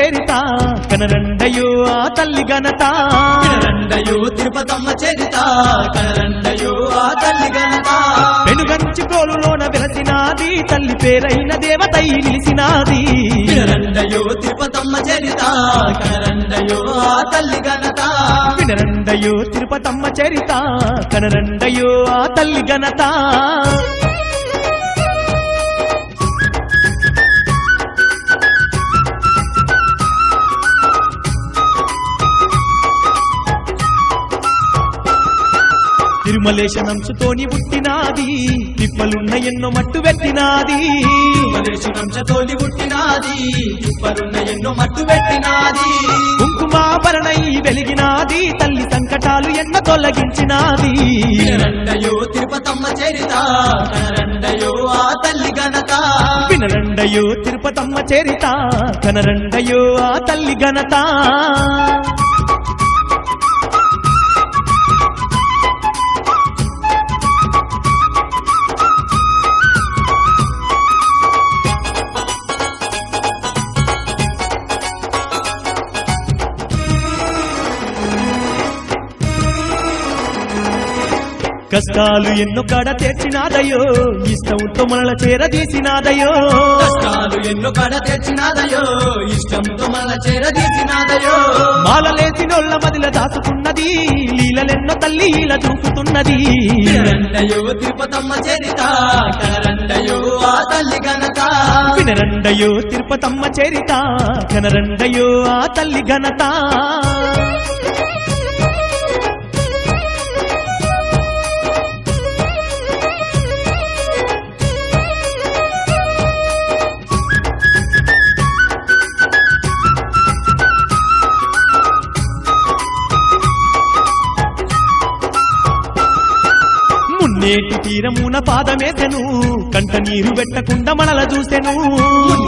చరిత. కనరండయో ఆ తల్లి ఘనత. కనరండయో తిరుపతమ్మ చరిత. కనరండయో ఆ తల్లి ఘనత. వెనుగంచి కోలులోన వెలసినాది తల్లి పేరైన దేవతై నిలిసినాది. కనరండయో తిరుపతమ్మ చరిత. కనరండయో ఆ తల్లి ఘనత. వినరండయో తిరుపతమ్మ చరిత. కనరండయో ఆ తల్లి ఘనత. తిరుమలేశనంచుతోని పుట్టినాది. తిప్పలున్న ఎన్నో మట్టు పెట్టినాది. మలేషు వంశతోని పుట్టినాది. తిప్పలున్న ఎన్నో మట్టు పెట్టినాది. కుంకుమాభరణై వెలిగినాది. తల్లి సంకటాలు ఎన్న తొలగించినాది. రండయో తిరుపతమ్మ చరిత. కనరండయో ఆ తల్లి ఘనత. వినరండయో తిరుపతమ్మ చరిత. కనరండయో ఆ తల్లి ఘనత. కష్టాలు ఎన్నో కాడ తెచ్చినాదయో ఇష్టంతో మనల చేరదీసినాదయో కష్టాలు ఎన్నో కడ తెచ్చినాదయో ఇష్టంతో మన చేరదీసినాదయో మాలలేసినోళ్ళ మదిల దాచుకున్నది. లీలలెన్నో తల్లి ఇలా చూపుతున్నది. తిరుపతమ్మ చరిత. కనరండయో ఆ తల్లి ఘనత. వినరండయో తిరుపతమ్మ చరిత. కనరండయో ఆ తల్లి ఘనత. మున్నేటి తీరమున పాదమేసెను. కంట నీరు పెట్టకుండా మనల చూసెను.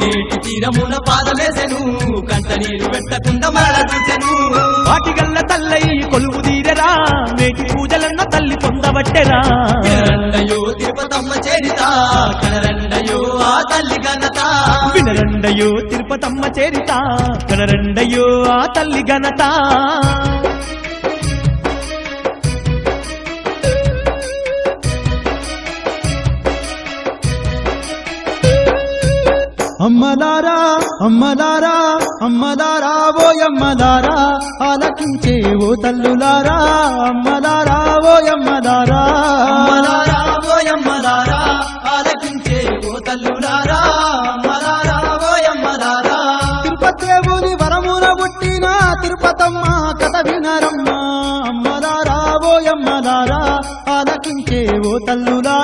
నేటి తీరమున పాదమేసెను. కంట నీరు పెట్టకుండా మరల చూసెను. వాటిగల్ల తల్లై కొలువు తీరెరా. నేటి పూజలన్న తల్లి పొందబట్టెరా. కనరండయో తిరుపతమ్మ చరిత. కనరండయో ఆ తల్లి ఘనత. వినరండయో తిరుపతమ్మ చేరిత. కనరండయో ఆ తల్లి ఘనత. అమ్మలారా అమ్మలారా అమ్మలారా ఓ అమ్మలారా ఆలకించే ఓ తల్లులారా అమ్మలారా ఓ అమ్మలారా. అమ్మలారా ఓయమ్మలారా ఆలకించే ఓ తల్లులారా అమ్మలారా ఓయమ్మలారా తిరుపతేవుని వరమున పుట్టిన తిరుపతమ్మ కథ వినరమ్మ. అమ్మలారా ఓ అమ్మలారా ఆలకించే ఓ తల్లులారా.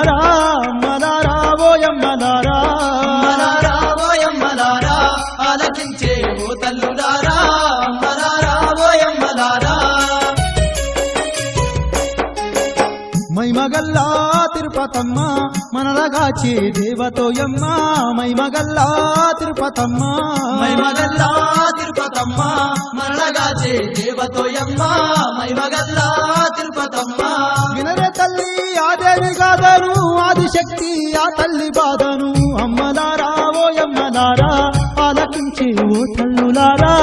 మనలగాచే దేవతోయమ్మ మైమగల్లా తిరుపతమ్మ. మైమగల్లా తిరుపతమ్మ మరళగాచే దేవతోయమ్మ మైమగల్లా తిరుపతమ్మ. వినరే తల్లి ఆదేవి కాదను ఆదిశక్తి ఆ తల్లి బాధను. అమ్మలారా ఓయమ్మలారా ఆలకించే ఓ తల్లులారా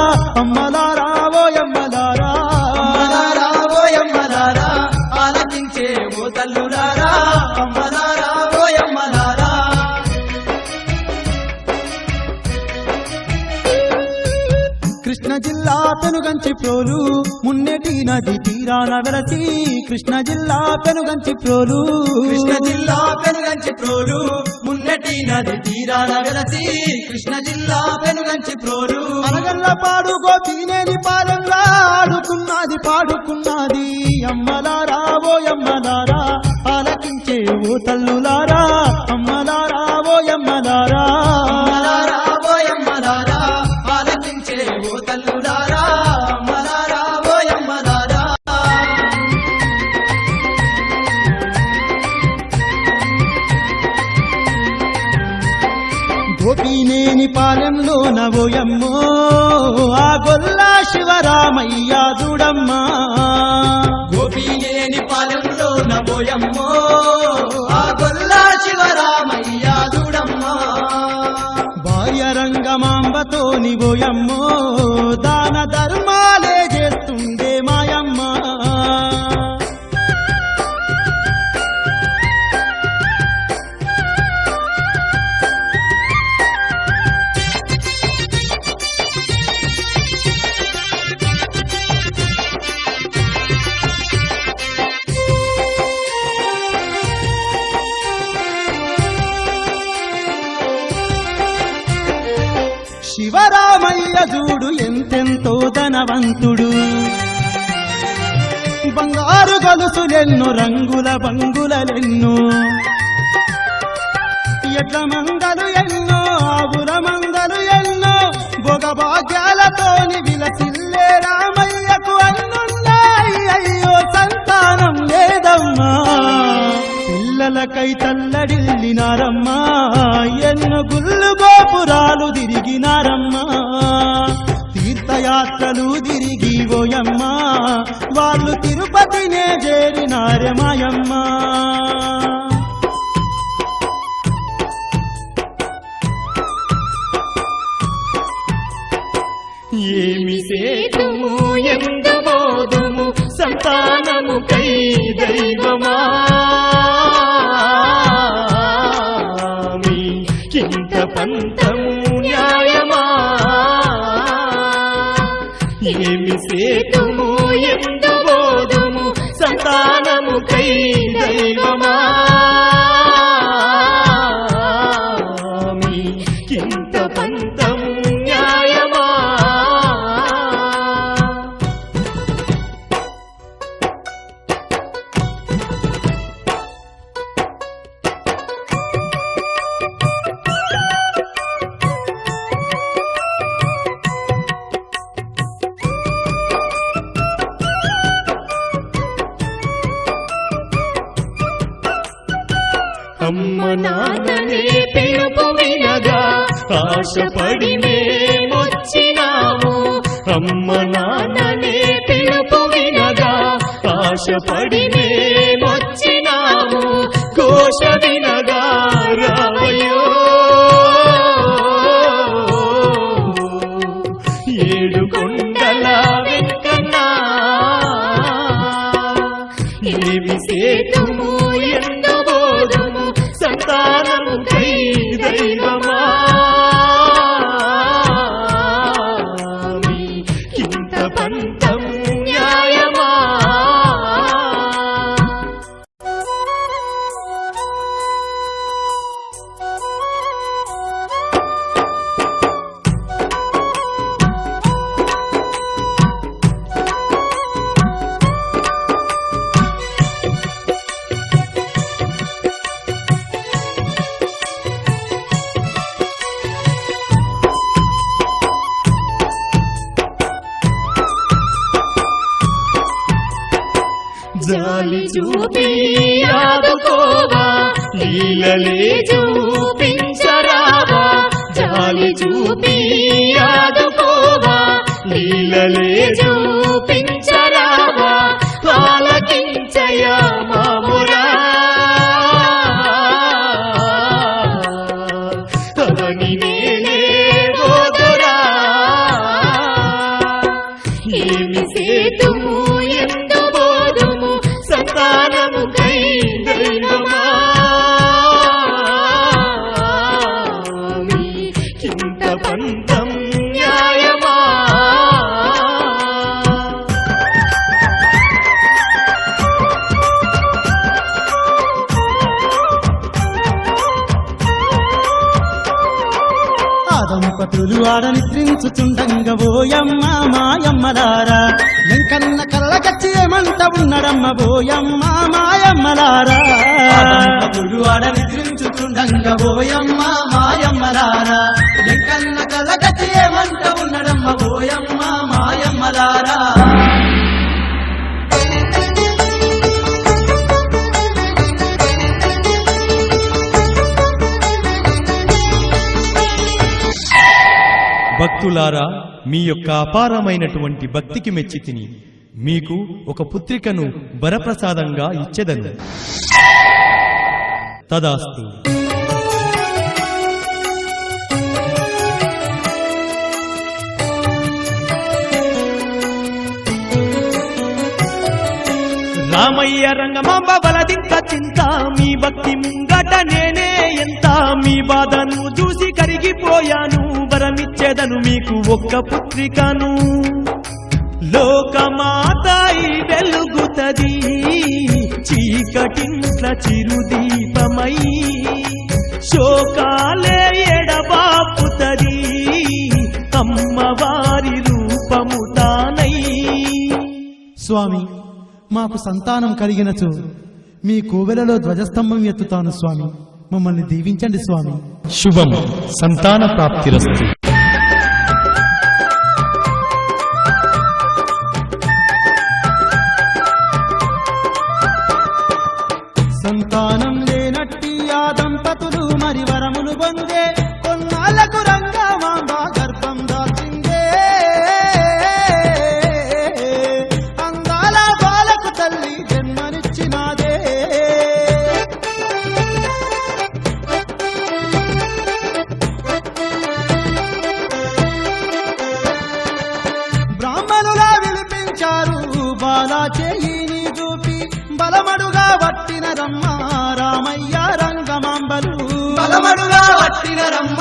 అమ్మలారా. ప్రోలు మున్నెటి నది తీరాన వెలసి కృష్ణ జిల్లా పెనుగంచి ప్రోలు. కృష్ణ జిల్లా పెనుగంచి ప్రోలు మున్నటి నది తీరాన వెలసి కృష్ణ జిల్లా పెనుగంచి ప్రోలు. అనగల్ల పాడు గోపినేని పాలెంలా ఆడుకున్నది పాడుకున్నది. అమ్మలారా ఓ అమ్మలారా ఆలకించే ఓ తల్లులారా అమ్మలారా గొల్లా శివరామయ్య దాన ధర్మాలే చేస్తుండే ధనవంతుడు. బంగారు గొలుసులెన్నో రంగుల బంగులెన్ను ఎట్ల మందలు ఎన్నో ఆవుల మందలు ఎన్నో భోగ భాగ్యాలతోని విలసిల్లే రామయ్యకు అన్నున్నాయి. అయ్యో సంతానం లేదమ్మా. పిల్లలకై తల్లడిల్లినారమ్మా. ఎన్నో గుళ్ళు గోపురాలు తిరిగినారమ్మా. తీర్థయాత్రలు తిరిగి ఓయమ్మ వాళ్ళు తిరుపతినే చేరినారే మాయమ్మా. ఏమి సేతుము ఎందు మోదుము సంతానము కై దైవ. ಕೈ ఆశపడి మేమొచ్చినాము ఘోష చూపించరావా? పాలకించయా ఆ దంపతులు ఆడ నిద్రించుచుండంగ ఓయమ్మ మాయమ్మలారా. వెంకన్న కళ్ళగచ్చి ఏమంట ఉన్నడమ్మ ఓయమ్మ మాయమ్మలారా. దంపతులు ఆడ నిద్రించుతుండంగ ఓయమ్మ మాయమ్మలారా. వెంకన్న కలగతి భక్తులారా మీ యొక్క అపారమైనటువంటి భక్తికి మెచ్చి తిని మీకు ఒక పుత్రికను వరప్రసాదంగా ఇచ్చేదను. తదాస్తు. రామయ్య రంగమాంబ బలదింత చింత మీ భక్తి ముంగట నేనే ఎంత మీ బాధను చూసి కరిగిపోయాను. వరమిచ్చేదను మీకు ఒక్క పుత్రికను. లోకమాతాయి వెలుగుతది చీకటింట్ల చిరుదీపమై. శోకాలే ఎడబాపుతది అమ్మవారి రూపము తానై. స్వామి మాకు సంతానం కలిగినచో మీ కోవెలలో ధ్వజస్తంభం ఎత్తుతాను స్వామి. మమ్మల్ని దీవించండి స్వామి. శుభం సంతాన ప్రాప్తిరస్తు. భక్తులు మరి వరములు పొందే காற்றினரம்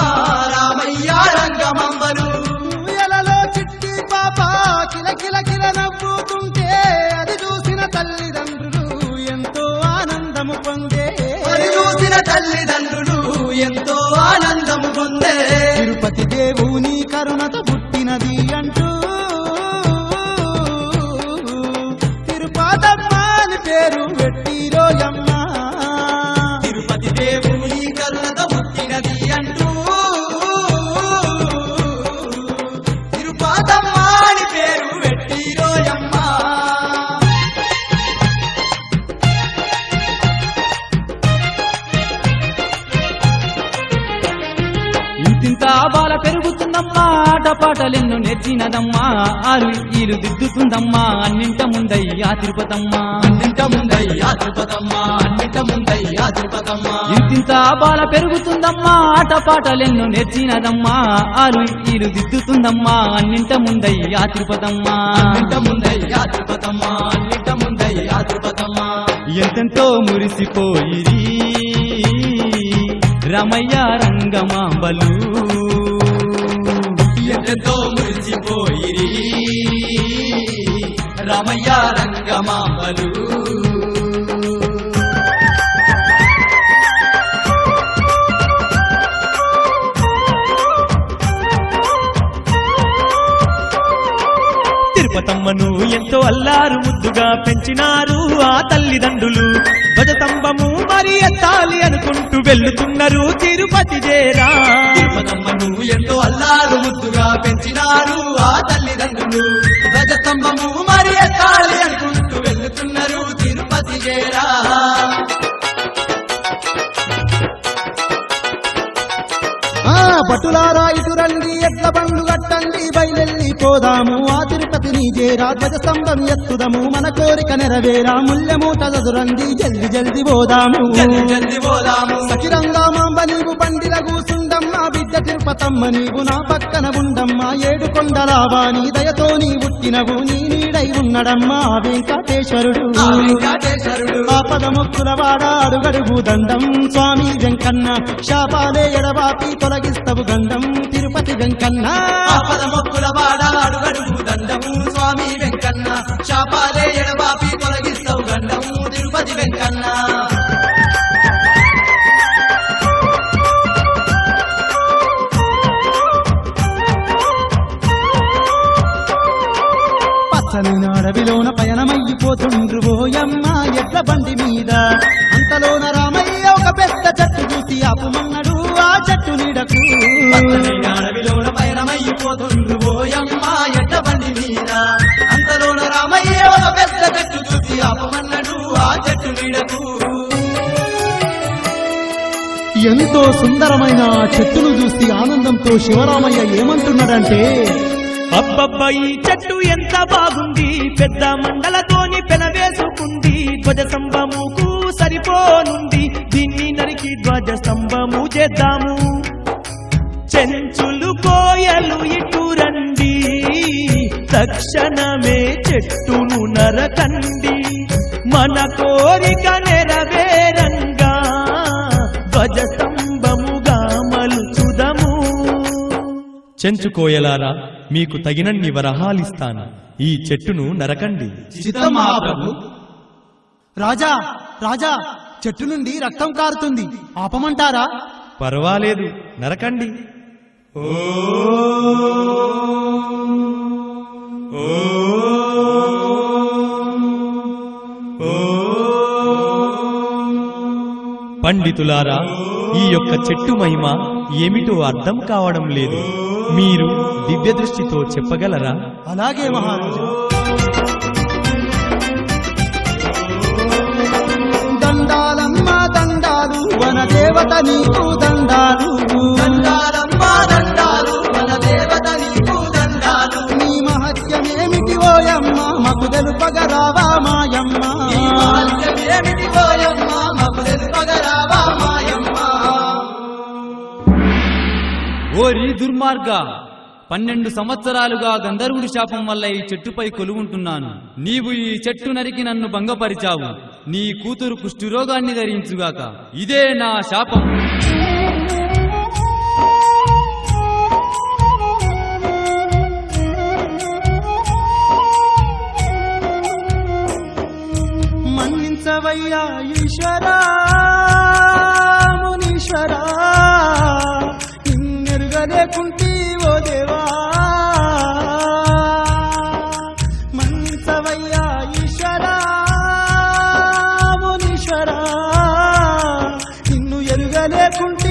పెరుగుతుందమ్మా ఆటపాటలెన్నో నేర్చినదమ్మా. ఆరు ఈలు దిద్దుతుందమ్మా. అన్నింట ముందయ్యా తిరుపతమ్మా. అన్నింట ముందయ్యా తిరుపతమ్మ. అన్నింట ముందయ్యా తిరుపతమ్మ. ఇంతింత బాల పెరుగుతుందమ్మా. ఆటపాటలెన్నో నేర్చినదమ్మా. ఆరు ఈలు దిద్దుతుందమ్మా. అన్నింట ముందయ్యా తిరుపతమ్మా. అన్నింట ముందయ్యా తిరుపతమ్మ. అన్నింట ముందయ్యా తిరుపతమ్మ. ఎంతెంతో మురిసిపోయిరి. రమయ్య రంగమాంబలు. రామయ్య తిరుపతమ్మను ఎంతో అల్లారు ముద్దుగా పెంచినారు ఆ తల్లిదండ్రులు. ధ్వజస్తంభము మరి ఎత్తాలి అనుకుంటూ వెళ్తున్నారు తిరుపతి చేరా తిరుపతమ్మను ఎంతో అల్లారు ముద్దుగా పెంచినారు ఆ తల్లిదండ్రులు. ధ్వజస్తంభము ఆ పటులారా ఇటు రండి ఎట్ల బండ్లు కట్టండి బయలెల్లి పోదాము. ఆ తిరుపతిని చేరా ధ్వజ స్తంభం ఎత్తుదము. మన కోరిక నెరవేరా ముల్లెమూట చదురండి జల్ది జల్ది పోదాము. జల్ది జల్ది పోదాము. సకిరంగా మాంబ నీవు బిడ్డ తిరుపతమ్మ నీవు నా పక్కన ఉండమ్మా ఏడు కొండలావా నీ దయతో నీ పుట్టినవు నీ నీడై ఉన్నడమ్మా వెంకటేశ్వరుడు ఆ మొక్కుల వాడ అడుగడుగు దండం స్వామి వెంకన్న శాపాలే ఎడవాపి తొలగిస్తవు గండం తిరుపతి వెంకన్న ఆపద మొక్కుల వాడ అడుగడుగు దండము స్వామి వెంకన్న శాపాలే ఎడవాపి ఆపుమన్నడు ఆ చెట్టు నీడకు పచ్చని అడవిలోన పయనమైపోతుండ్రు ఓయమ్మ ఎడ్ల బండి మీద. అంతలోన రామయ్య ఒక పెద్ద చెట్టు చూసి ఆపమన్నడు ఆ చెట్టు నీడకు ఎంతో సుందరమైన ఆ చెట్టును చూసి ఆనందంతో శివరామయ్య ఏమంటున్నాడంటే అబ్బబ్బా ఈ చెట్టు ఎంత బాగుంది. పెద్ద మండలతోని పెనవేసుకుంది ధ్వజ స్తంభముకు సరిపోనుంది దీన్ని నరికి ధ్వజ స్తంభము చేద్దాము. చెంచులు కోయలు ఇటు రండి తక్షణమే చెట్టును నరకండి. మన కోరిక నెరవేరంగా ధ్వజస్తంభముగా మలుచుదము. చెంచుకోయలారా మీకు తగినన్ని వరహాలిస్తాను. ఈ చెట్టును నరకండి. రాజా రాజా చెట్టు నుండి రక్తం కారుతుంది. ఆపమంటారా? పర్వాలేదు నరకండి. పండితులారా ఈ యొక్క చెట్టు మహిమ ఏమిటో అర్థం కావడం లేదు. మీరు దివ్య దృష్టితో చెప్పగలరా? అలాగే మహారాజా. దండాలమ్మ దండాలు వన దేవత నీకు దండాలు. దండాలమ్మ దండాలు మన దేవత నీకు దండాలు. నీ మహత్యమేమిటి ఓయమ్మ? మకు తెలుపగరావా మాయమ్మ? మహత్యమేమిటి ఓయమ్మ? మాకు తెలుపగరావా మాయమ్మ? ఓరి దుర్మార్గ పన్నెండు సంవత్సరాలుగా గంధర్వుడి శాపం వల్ల ఈ చెట్టుపై కొలువుంటున్నాను. నీవు ఈ చెట్టు నరికి నన్ను భంగపరిచావు. నీ కూతురు కుష్ఠురోగాన్ని ధరించుగాక. ఇదే నా శాపం. మన్నించవయ్యా ఈశ్వరా. మునీశ్వరా నిన్ను ఎరుగలేకుంటే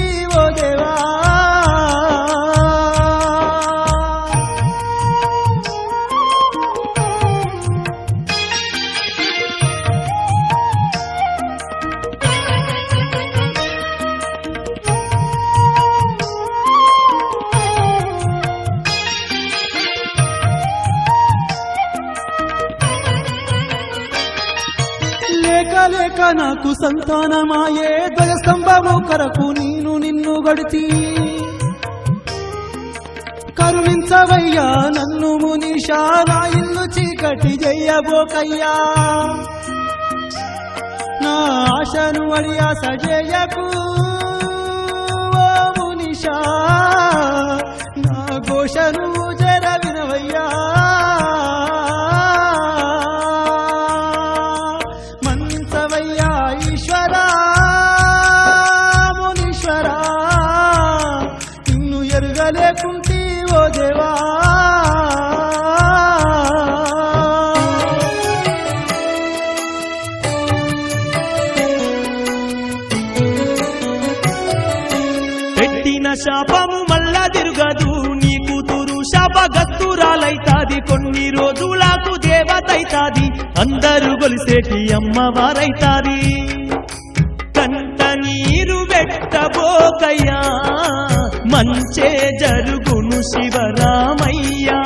నిజమాయే ద్వయ స్తంభము కరకు నేను నిన్ను గడితి కరుణించవయ్యా నన్ను మునిషా నా ఇల్లు చీకటి జయ్యబోకయ్యా నా ఆశను అడియా సజేయకు మునిషా. నా ఘోషను జర వినవయ్యా. శాపము మళ్ళా తిరగదు. నీ కూతురు శాపగత్తురాలైతాది. కొన్ని రోజులకు దేవతైతాది. అందరూ గొలిసేటి అమ్మవారైతాది. కంట నీరు పెట్టబోకయ్యా మంచే జరుగును శివరామయ్యా.